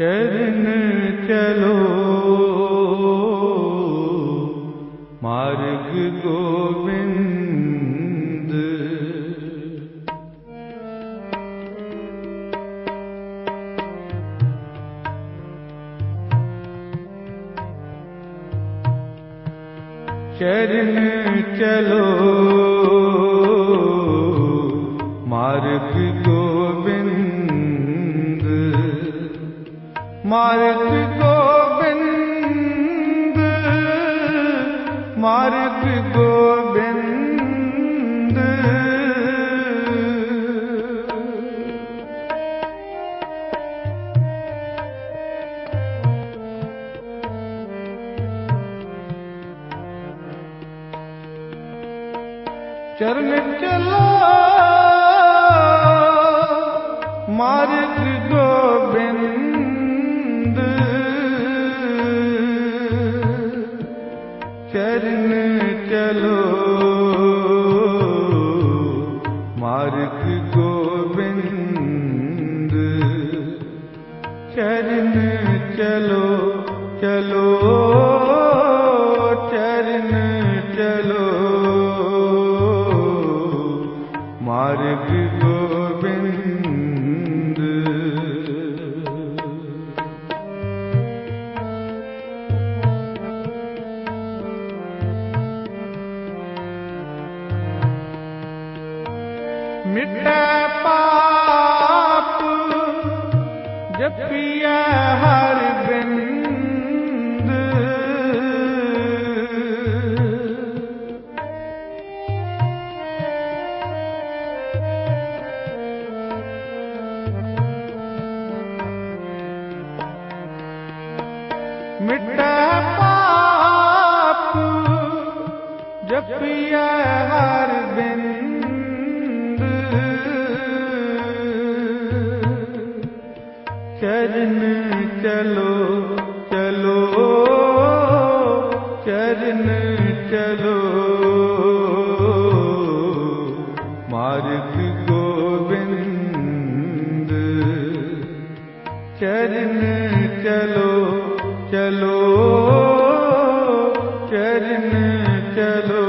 ਚਰਨ ਚਲੋ। ਮਾਰਗ ਗੋਬਿੰਦ। ਚਰਨ ਚਲੋ। ਚਰਨ ਚਲੋ। ਮਾਰਗ ਗੋਬਿੰਦ। ਚਰਨ ਚਲੋ। ਮਾਰਗ ਗੋਬਿੰਦ। ਚਰਨ ਚਲੋ ਚਲੋ। ਮਿਟੈ ਪਾਪ ਜਪੀਐ ਹਰ ਚਰਨ ਚਲੋ ਚਲੋ ਚਰਨ ਚਲੋ।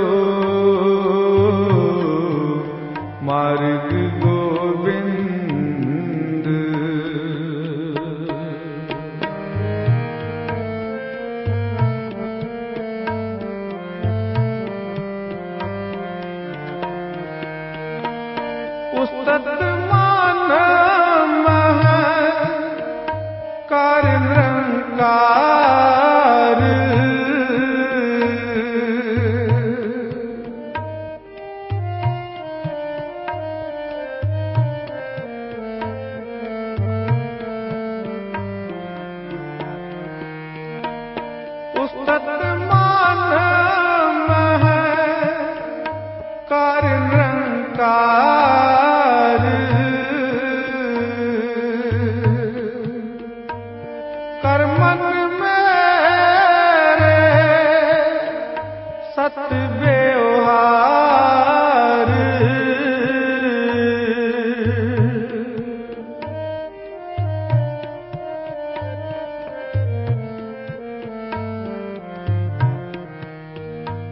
ਮਾਰਗ ਗੋਬਿੰਦ। ਉਸਤਤ ਉਸਤਤ ਮਾਨ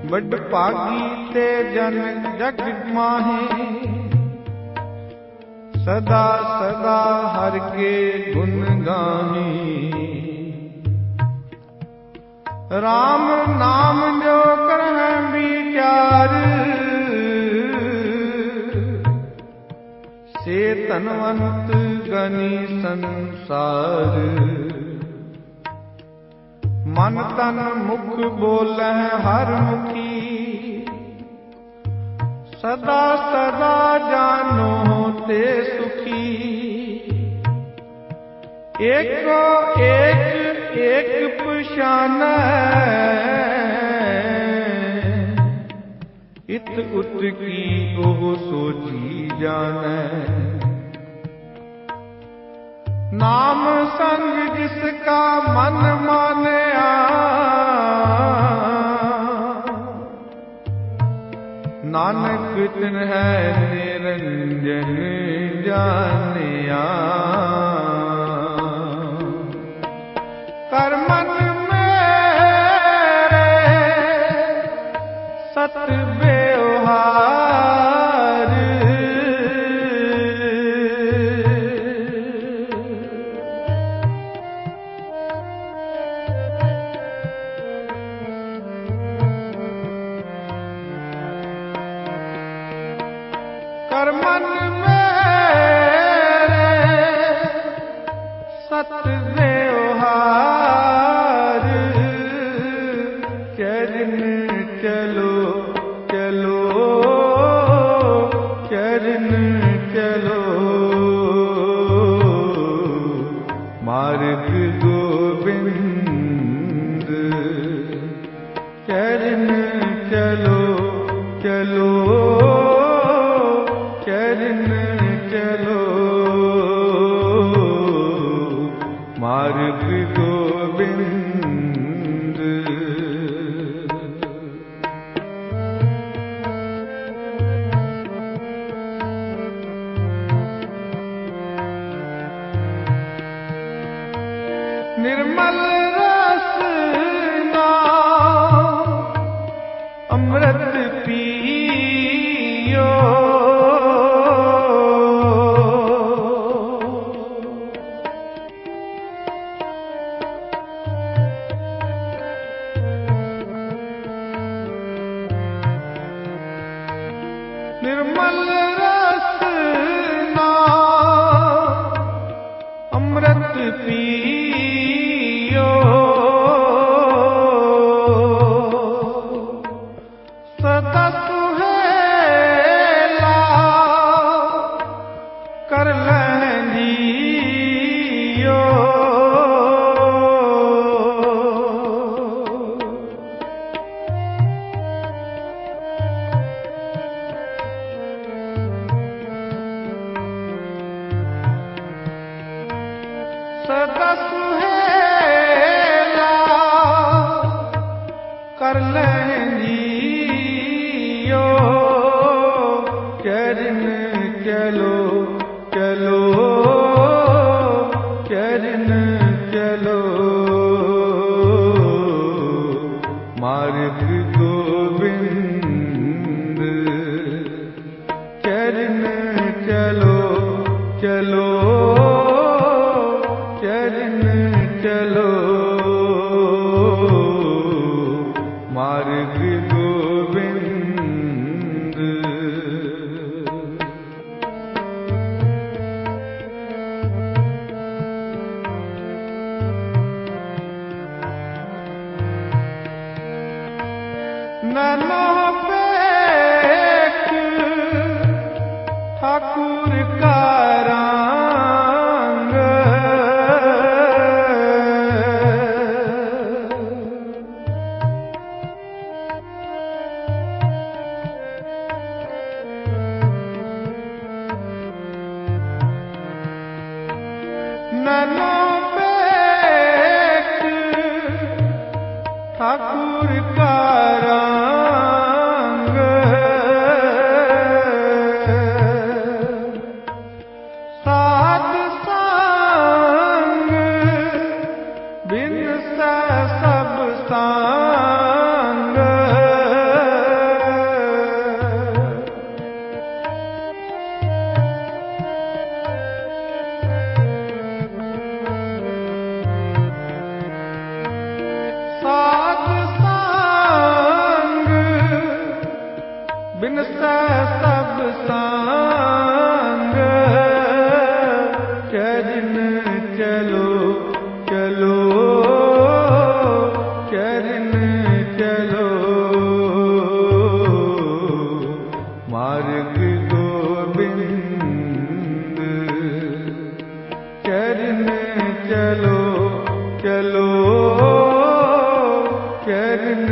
ਵੱਡ ਭਾਗੀ ਤੇ ਜਨ ਜਗ ਮਾਹੀ। ਸਦਾ ਸਦਾ ਹਰ ਕੇ ਗੁਣ ਗਾਹੀ। RAM ਨਾਮ ਜੋ ਕਰਹਿ ਵਿਚਾਰ, ਸੇ ਧਨਵੰਤ ਗਨੀ ਸੰਸਾਰ। ਮਨ ਤਨ ਮੁਖ ਬੋਲੈ ਹਰ ਮੁਖੀ ਸਦਾ ਸਦਾ ਜਾਨੋ ਤੇ ਸੁਖੀ। ਏਕੋ ਏਕ ਏਕ ਪਛਾਨੈ। ਇਤ ਉਤ ਕੀ ਉਹ ਸੋਚੀ ਜਾਣੈ ਹੈ ਨਿਰੰਜਨ ਜਾਣਿਆ ਕਰ ਮਨ ਮੇਰੇ ਸਤ ਚਲੋ ਚਲੋ ਕਰਨ ਚਲੋ। ਮਾਰਗ ਗੋਬਿੰਦ। ਕਰਨ ਚਲੋ ਚਲੋ। ਨਿਰਮਲ ਰਸ ਨਾਮ ਅੰਮ੍ਰਿਤ ਪੀਓ। ਨਿਰਮਲ ਰਸ ਨਾਮ ਅੰਮ੍ਰਿਤ ਪੀ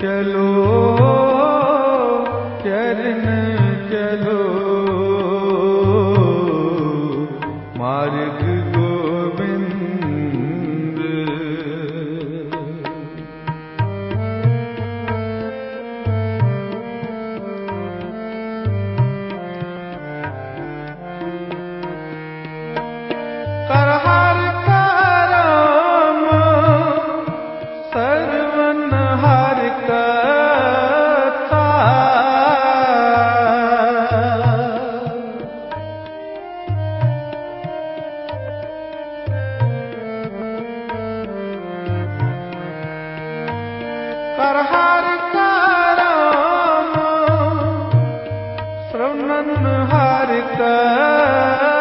चलो ਮਨ ਹਾਰਤਾ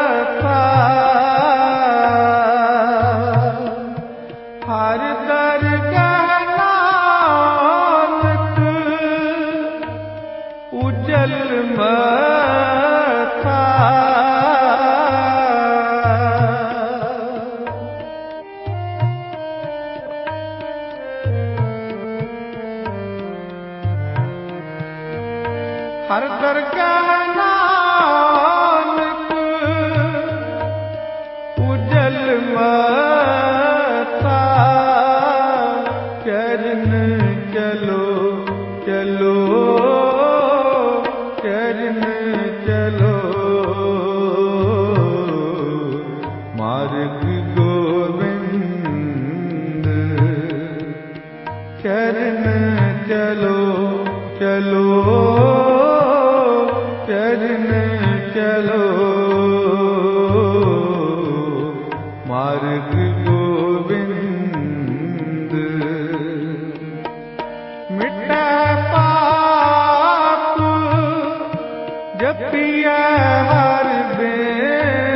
हर घर का ਦੀ ਹੈ ਹਰ ਵੇ